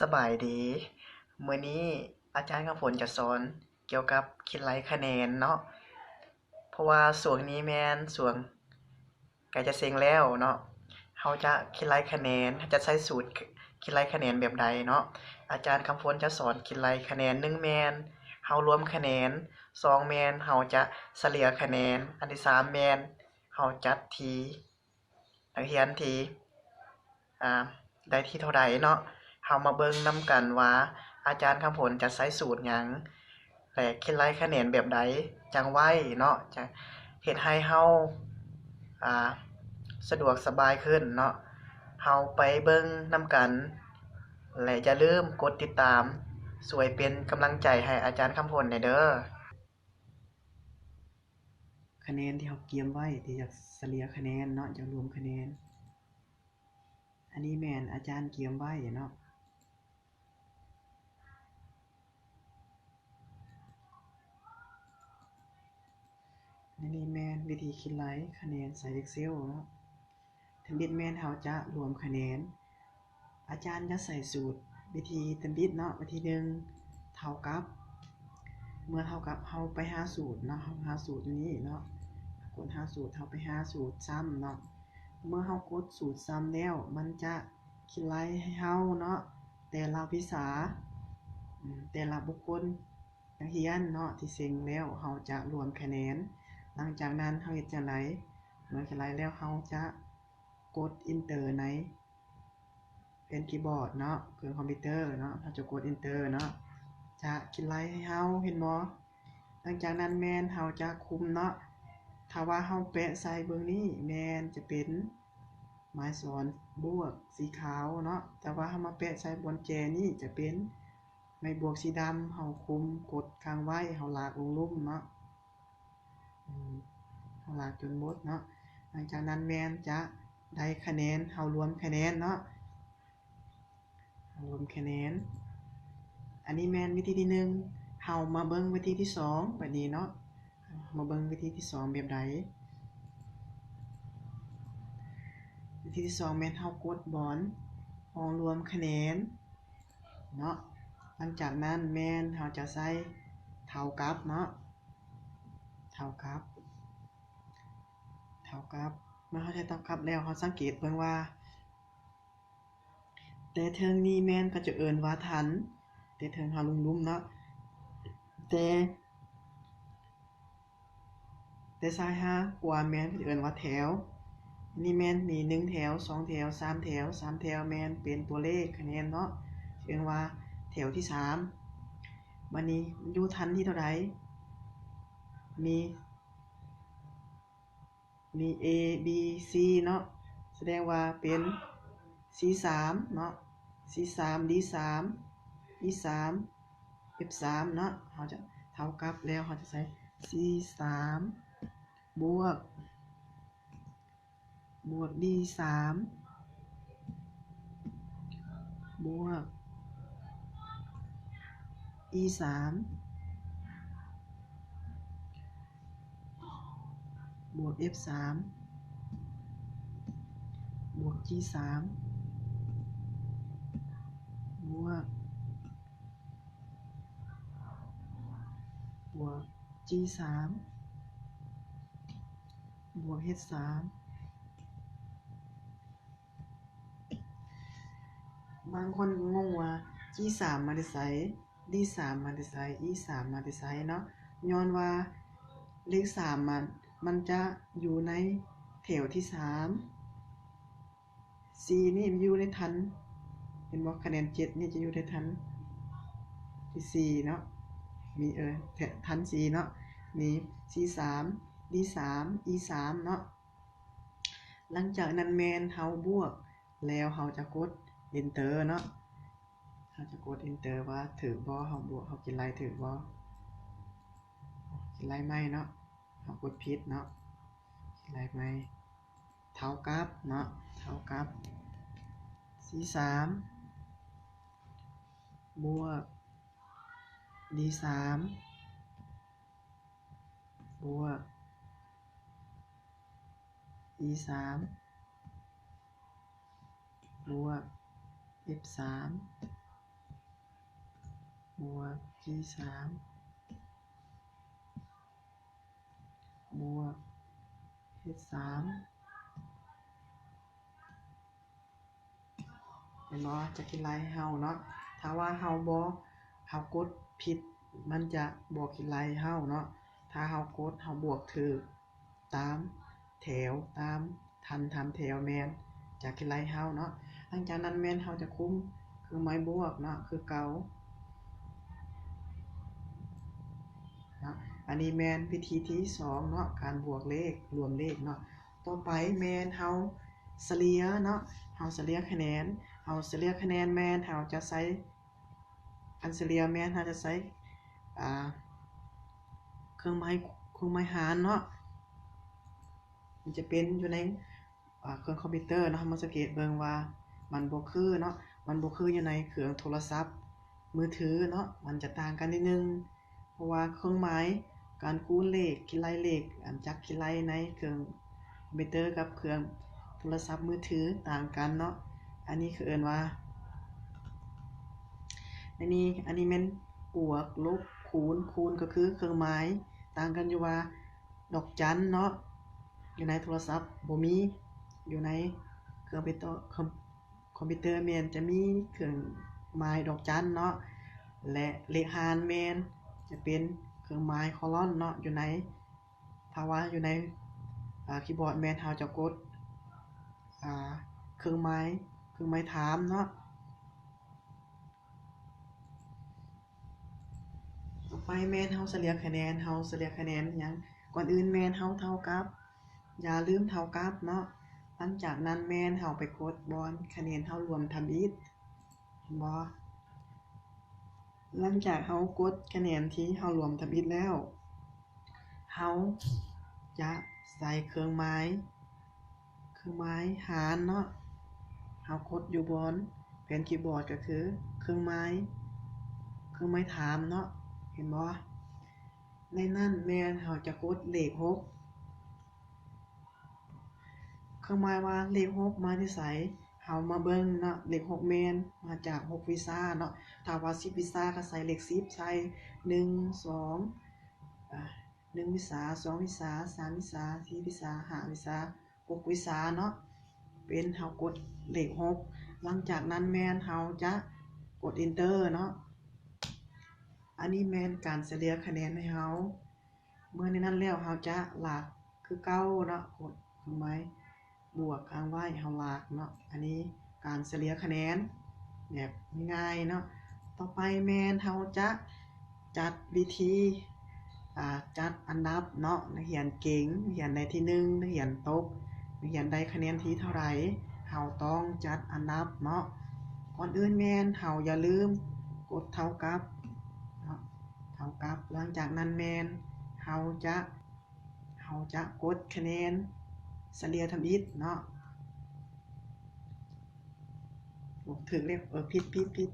สบายดีเมื้อนี้อาจารย์กำฝนจะสอนเกี่ยวกับคิดไลคะแนนเนาะเพราะว่าช่วงนี้แมนช่วงใกล้จะเซ็งแล้วเนาะเฮาจะคิดไลคะแนนจะใช้สูตรคิดไลคะแนนแบบใดเนาะอาจารย์กำฝนจะสอนคิดไลคะแนน1แมนเฮารวมคะแนน2แมนเฮาจะเฉลี่ยคะแนน อันที่3แมนเฮาจัดทีนักเรียนทีอ่าได้ที่เท่าใดเนาะ เฮามาเบิ่งนํกันว่า อาจารย์คำผลจะใช้สูตรหยังและคิดไลคะแนนแบบใดจังไว้เนาะจะเฮ็ดให้เฮาอ่าสะดวกสบายขึ้นเนาะเฮาไปเบิ่งนํกัน และอย่าลืมกดติดตาม สวยเป็นกำลังใจให้อาจารย์คำผลแหน่เด้อคะแนนที่เฮาเตรียมไว้ที่จะเฉลี่ยคะแนนเนาะจะรวมคะแนน อันนี้แมนอาจารย์เตรียมไว้เนาะ อันนี้แม่น วิธีคิดไลคะแนนใส่ Excel นะทันบิดแม่นเฮาจะรวมคะแนน อาจารย์จะใส่สูตร วิธีทันบิดเนาะวิธีหนึ่งเท่ากับ เมื่อเท่ากับเฮาไปหาสูตรเนาะหาสูตรนี้เนาะกดหาสูตรเฮาไปหาสูตรซ้ำเนาะเมื่อเฮากดสูตรซ้ำแล้ว มันจะคิดไลให้เฮาเนาะแต่ละวิสาแต่ละบุคคลนักเรียนเนาะที่เซ็งแล้วเฮาจะรวมคะแนน หลังจากนั้นเฮาเฮ็ดจังไดเมื่อคิดไลแล้วเฮาจะกด Enter ในเป็นคีย์บอร์ดเนาะเครื่องคอมพิวเตอร์เนาะเฮาจะกด Enter เนาะจะคิดไลให้เฮาเห็นบ่หลังจากนั้นแมนเฮาจะคุมเนาะถ้าว่าเฮาแปะใส่เบิ่งนี้แมนจะเป็นหมายสอนบวกสีขาวเนาะแต่ว่าเฮามาแปะใส่บนแจนี่จะเป็นไม้บวกสีดำเฮาคุมกดค้างไว้เฮาลากลงลุ่มเนาะ เฮาลากจนหมดเนาะหลังจากนั้นแมนจะได้คะแนนเฮารวมคะแนนเนาะรวมคะแนน อันนี้แมนวิธีที่หนึ่งเฮามาเบิ่งวิธีที่สองบัดนี้เนาะ มาเบิ่งวิธีที่สองแบบใดวิธีที่สองแมนเฮากดบอนห้องรวมคะแนน เนาะ หลังจากนั้นแมนเฮาจะใส่เท่ากับเนาะ ท่ากับเท่ากับเมื่อเฮาใช้เท่ากับแล้วเฮาสังเกตเบิ่งว่า แต่เทิงนี้แม่นก็จะเอินว่าทัน แต่เทิงเฮาลุ่มๆเนาะแต่แต่ซ้ายห้ากว่าแม่นเพิ่นเอินว่าแถว นี่แม่นมี1แถว2แถว3แถว3แถวแม่นเป็นตัวเลขคะแนนเนาะเรียกว่าแถวที่3บัดนี้อยู่ทันที่เท่าใด มี มี A B C เนาะแสดงว่าเป็น C 3เนาะ C 3 D 3 E 3 F 3เนาะเฮาจะเท่ากับแล้วเฮาจะใส่ C 3บวก บวก D 3บวก E 3 บวก F 3บวก G 3บวก บวก G 3บวก H 3บางคนงงว่า G 3มาแต่ไส D 3มาแต่ไส E 3มาแต่ไสเนาะ ย้อนว่าเลข3มัน มันจะอยู่ในแถวที่3 C นี่มันอยู่ในทัน เห็นบ่าคะแนน7นี่จะอยู่ในทันที่4เนาะ มีเออแถทัน C เนาะ มี C 3 D 3 E 3เนาะ หลังจากนั้นแมนเฮาบวก แล้วเฮาจะกด enter เนาะเฮาจะกด enter ว่าถูกบ่เฮาบวกเฮาเขียนลายถูกบ่เขียนลายใหม่เนาะ เอากดพิษเนาะอะไรไปเท้ากับเนาะเท้ากับสีสามบวกดีสามบวกอีสามบวก F3 บวก G3 บวก h สามเห็นบ่จะคิดไรเฮาเนาะถ้าว่าเฮาบ่เฮากดผิด มันจะบวกคิดไรเฮาเนาะถ้าเฮากดเฮาบวกถูกตามแถวตามทันทำแถวแมนจะคิดไรเฮาเนาะหลังจากนั้นแมนเฮาจะคุ้มคือไม้บวกเนาะคือเกาเนาะ อันนี้แมนวิธีที่สองเนาะการบวกเลขรวมเลขเนาะต่อไปแมนเฮาเฉลี่ยเนาะเฮาเฉลี่ยคะแนนเฮาเฉลี่ยคะแนนแมนเฮาจะใช้อันเฉลี่ยแมนเฮาจะใช้อ่าเครื่องไม้เครื่องไม้หารเนาะมันจะเป็นอยู่ในเครื่องคอมพิวเตอร์เนาะมาสังเกตเบิ่งว่ามันบ่คือเนาะมันบ่คืออยู่ในเครื่องโทรศัพท์ มือถือเนาะมันจะต่างกันนิดนึง เพราะว่าเครื่องหมาย การคูณเลขคิดไล่เลขอันจักคิดไล่ในเครื่องคอมพิวเตอร์กับเครื่องโทรศัพท์มือถือต่างกันเนาะอันนี้คือเอินว่า อันนี้อันนี้แม่นบวกลบคูณคูณก็คือเครื่องหมายต่างกันอยู่ว่า ดอกจันเนาะอยู่ในโทรศัพท์บ่มีอยู่ในเครื่องคอมพิวเตอร์คอมคอมพิวเตอร์แม่นจะมีเครื่องหมายดอกจันเนาะและเลขหารแม่นจะเป็น เครื่องหมายคอลอนเนาะอยู่ในถ้าว่าอยู่ในคีย์บอร์ดแมนเฮาจะกดเครื่องหมายเครื่องหมายถามเนาะต่อไปแมนเฮาเฉลี่ยคะแนนเฮาเฉลี่ยคะแนนหยังก่อนอื่นแมนเฮาเท่ากับ อย่าลืมเท่ากับเนาะหลังจากนั้นแมนเฮาไปกดบอนคะแนนเฮารวมทำอีกเห็นบ่ หลังจากเฮากดคะแนนที่เฮารวมทำอีกแล้วเฮาจะใส่เครื่องหมายเครื่องหมายหารเนาะเฮากดอยู่บนแผ่นคีย์บอร์ดก็คือ เครื่องหมายเครื่องหมายถามเนาะเห็นบ่ในนั้นแม่นเฮาจะกดเลข6เครื่องหมายว่าเลข6มาที่ไส เฮามาเบิ่งเนาะเลข6แมนมาจาก6วิชาเนาะถ้าว่า10วิชาก็ใส่เลข10ใส่1 2อ่า1วิชา2วิชา3วิชา4วิชา5วิชา6วิชาเนาะเป็นเฮากดเลข6หลังจากนั้นแมนเฮาจะกด enter เนาะอันนี้แมนการเฉลี่ยคะแนนให้เฮาเมื่อในนั้นแล้วเฮาจะหลากคือเก่าเนาะกดเครื่องหม บวกค้างไว้เฮาลากเนาะ อันนี้การเฉลี่ยคะแนนแบบง่ายเนาะ ต่อไปแมนเฮาจะจัดวิธีจัดอันดับเนาะนักเรียนเก่งนักเรียนได้ที่1นักเรียนตกนักเรียนได้คะแนนที่เท่าไหร่เฮาต้องจัดอันดับเนาะก่อนอื่นแมนเฮาอย่าลืมกดเท่ากับเนาะเท่ากับหลังจากนั้นแมนเฮาจะเฮาจะกดคะแนน เฉลี่ยทำอิฐเนาะถึกแล้วเออผิดผิดผิด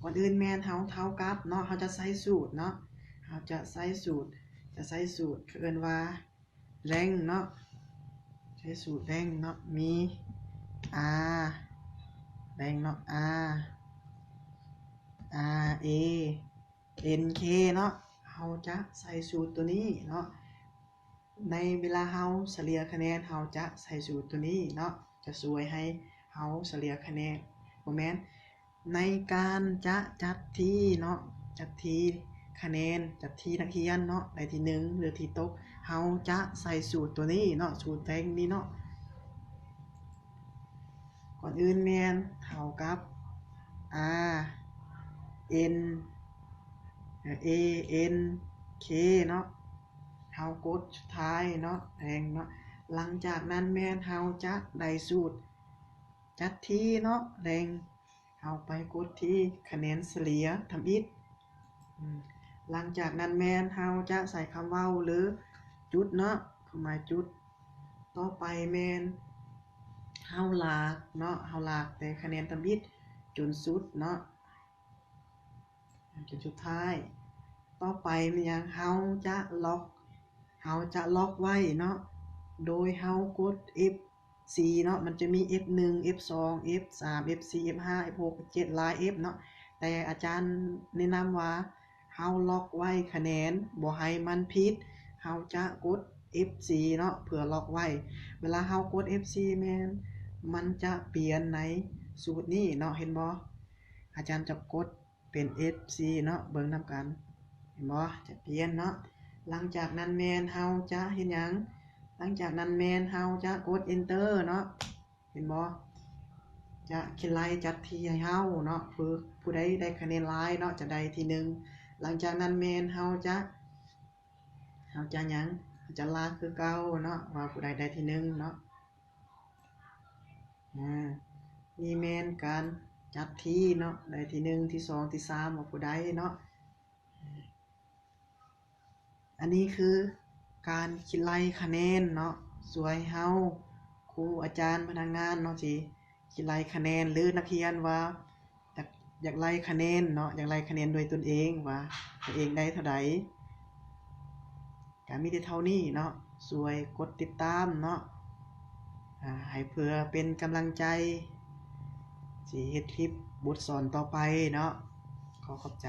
ก่อนอื่นแม่นเฮาเท่ากับเนาะเฮาจะใส่สูตรเนาะเฮาจะใส่สูตร จะใส่สูตรเอินว่าแรงเนาะใช้สูตรแรงเนาะมี r แรงเนาะ r r a n k เอ็นเคเนาะเฮาจะใส่สูตรตัวนี้เนาะ ในเวลาเฮาเฉลี่ยคะแนนเฮาจะใส่สูตรตัวนี้เนาะจะช่วยให้เฮาเฉลี่ยคะแนนบ่แม่นในการจะจัดที่เนาะจัดที่คะแนนจัดที่นักเรียนเนาะได้ที่1หรือที่ตกเฮาจะใส่สูตรตัวนี้เนาะสูตรแรงนี้เนาะก่อนอื่นแมนเท่ากับ r n a n k เนาะ เฮากดสุดท้ายเนาะแรงเนาะหลังจากนั้นแม่นเฮาจะได้สูตร จัดที่เนาะแรงเฮาไปกดที่คะแนนเฉลี่ยทำอิฐอืมหลังจากนั้นแม่นเฮาจะใส่คำเว้าหรือจุดเนาะคือหมายจุด ต่อไปแม่นเฮาลากเนาะเฮาลากแต่คะแนนทำอิฐจนสุดเนาะจนสุดท้าย ต่อไปมันยังเฮาจะล็อก เฮาจะล็อกไว้เนาะ โดยเฮากด F4 เนาะ มันจะมี F1 F2 F3 F4 F5 F6 F7 หลาย F เนาะ แต่อาจารย์แนะนำว่าเฮาล็อกไว้คะแนนบ่ให้มันผิดเฮาจะกด F4 เนาะเพื่อล็อกไว้ เวลาเฮากด F4 แมนมันจะเปลี่ยนในสูตรนี้เนาะ เห็นบ่อาจารย์จะกดเป็น F4 เนาะ เบิ่งนํกัน เห็นบ่จะเปลี่ยนเนาะ หลังจากนั้นแมนเฮาจะเฮ็ดหยัง หลังจากนั้นแมนเฮาจะกด enter เนาะ เห็นบ่จะเขียนลายจัดที่ให้เฮาเนาะผู้ผู้ใดได้คะแนนหลายเนาะจะได้ทีหนึ่งหลังจากนั้นแมนเฮาจะเฮาจะยังจะลากคือเก่าเนาะว่าผู้ใดได้ทีหนึ่งเนาะอ่านี่แมนการจัดที่เนาะได้ทีหนึ่งที่สองที่สามว่าผู้ใดเนาะ อันนี้คือการคิดไล่คะแนนเนาะสวยเฮาครูอาจารย์พนักงานเนาะสิคิดไล่คะแนนหรือนักเรียนว่าอยากอยากไล่คะแนนเนาะอยากไล่คะแนนโดยตนเองว่าตัวเองได้เท่าใดก็มีแต่เท่านี้เนาะสวยกดติดตามเนาะให้เพื่อเป็นกำลังใจสิเฮ็ดคลิปบทสอนต่อไปเนาะขอขอบใจ